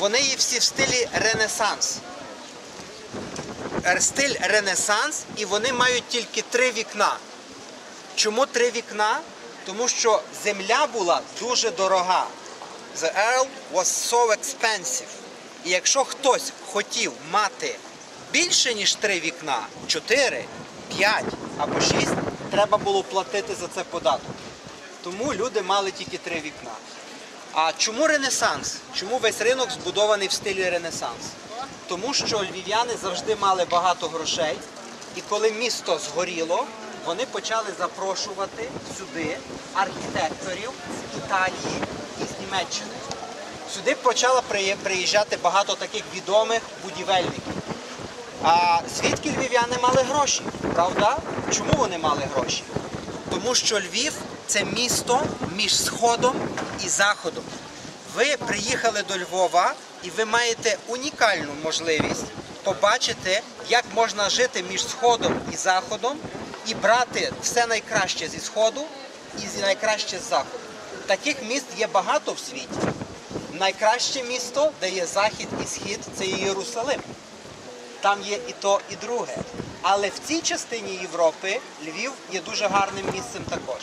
Вони є всі в стилі Ренесанс. Стиль Ренесанс, і вони мають тільки три вікна. Чому три вікна? Тому що земля була дуже дорога. The earl was so expensive. І якщо хтось хотів мати більше, ніж три вікна, чотири, п'ять або шість, треба було платити за це податок. Тому люди мали тільки три вікна. А чому Ренесанс? Чому весь ринок збудований в стилі Ренесанс? Тому що львів'яни завжди мали багато грошей, і коли місто згоріло, вони почали запрошувати сюди архітекторів з Італії і з Німеччини. Сюди почало приїжджати багато таких відомих будівельників. А звідки львів'яни мали гроші? Правда? Чому вони мали гроші? Тому що Львів це місто між Сходом і Заходом. Ви приїхали до Львова і ви маєте унікальну можливість побачити, як можна жити між Сходом і Заходом і брати все найкраще зі Сходу і найкраще з Заходу. Таких міст є багато в світі. Найкраще місто, де є захід і схід, це Єрусалим. Там є і то, і друге. Але в цій частині Європи Львів є дуже гарним місцем також.